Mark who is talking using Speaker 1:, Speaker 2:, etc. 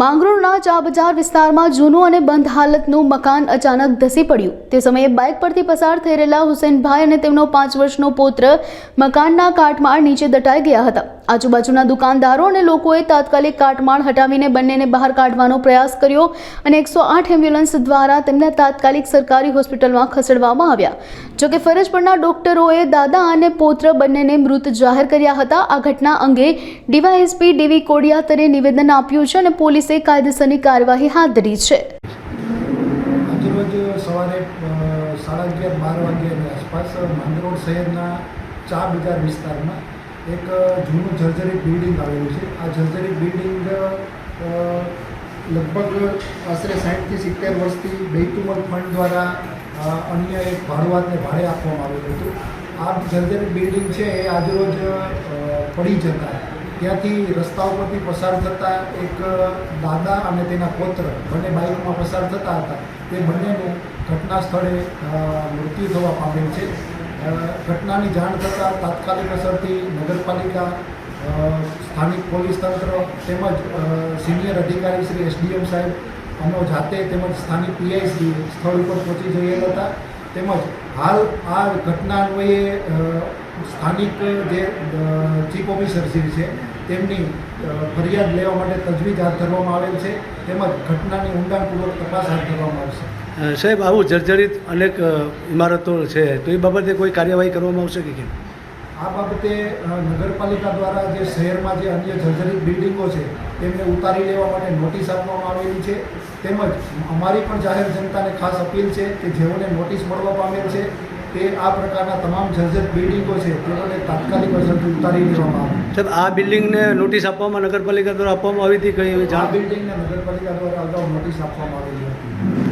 Speaker 1: માંગરોળના ચા બજાર વિસ્તારમાં જૂનું અને બંધ હાલતનું મકાન અચાનક ધસી પડ્યું. તે સમયે બાઇક પરથી પસાર થઈ રહેલા હુસેનભાઈ અને તેમનો પાંચ વર્ષનો પુત્ર મકાનના કાટમાળ નીચે દટાઈ ગયા હતા. આજુબાજુના દુકાનદારો અને લોકોએ તાત્કાલિક કાટમાળ હટાવીને બંનેને બહાર કાઢવાનો પ્રયાસ કર્યો અને એકસો આઠ એમ્બ્યુલન્સ દ્વારા તેમને તાત્કાલિક સરકારી હોસ્પિટલમાં ખસેડવામાં આવ્યા. જોકે ફરજ પરના ડોક્ટરોએ દાદા અને પૌત્ર બંનેને મૃત જાહેર કર્યા હતા. આ ઘટના અંગે ડીવાયએસપી ડીવી કોડિયાતરે નિવેદન આપ્યું છે અને પોલીસે કાયદેસરની કાર્યવાહી હાથ ધરી છે.
Speaker 2: સાડા અગિયાર, બાર વાગ્યાની આસપાસ માંગરોળ શહેરના ચા બજાર વિસ્તારમાં એક જૂનું જર્જરિત બિલ્ડિંગ આવેલું છે. આ જર્જરિત બિલ્ડિંગ લગભગ આશરે સાઠથી સિત્તેર વર્ષથી બેતુમલ ફંડ દ્વારા અન્ય એક ભાડુઆતને ભાડે આપવામાં આવેલું હતું. આ જર્જરિત બિલ્ડિંગ છે એ આજરોજ પડી જતા. ત્યાંથી રસ્તા ઉપરથી પસાર થતા એક દાદા અને તેના પોત્ર બંને બાઇકમાં પસાર થતા હતા. તે બંનેનું ઘટના સ્થળે મૃત્યુ થવા પામેલ છે. ઘટનાની જાણ થતાં તાત્કાલિક અસરથી નગરપાલિકા સ્થાનિક પોલીસ તંત્ર તેમજ સિનિયર અધિકારી શ્રી એસડીએમ સાહેબ અમો જાતે તેમજ સ્થાનિક પીઆઈસી સ્થળ ઉપર પહોંચી જઈએ હતા. તેમજ હાલ આ ઘટના અન્વયે સ્થાનિક જે ચીફ ઓફિસર છે તેમની ફરિયાદ લેવા માટે તજવીજ હાથ ધરવામાં આવેલ છે તેમજ ઘટનાની ઊંડાણપૂર્વક તપાસ હાથ ધરવામાં આવશે.
Speaker 3: સાહેબ આવું જર્જરિત અનેક ઇમારતો છે તો એ બાબતે કોઈ કાર્યવાહી કરવામાં આવશે કે કેમ?
Speaker 2: આ બાબતે નગરપાલિકા દ્વારા જે શહેરમાં જે અન્ય જર્જરિત બિલ્ડિંગો છે તેમને ઉતારી લેવા માટે નોટિસ આપવામાં આવેલી છે. તેમજ અમારી પણ જાહેર જનતાને ખાસ અપીલ છે કે જેઓને નોટિસ મળવા પામેલ છે તે આ પ્રકારના તમામ જર્જરિત બિલ્ડિંગો છે તેઓને તાત્કાલિક અસરથી ઉતારી લેવામાં આવે.
Speaker 3: સાહેબ આ બિલ્ડિંગને નોટિસ આપવામાં નગરપાલિકા દ્વારા આપવામાં આવી હતી કઈ
Speaker 2: આ બિલ્ડિંગને નગરપાલિકા દ્વારા અગાઉ નોટિસ આપવામાં આવેલી હતી.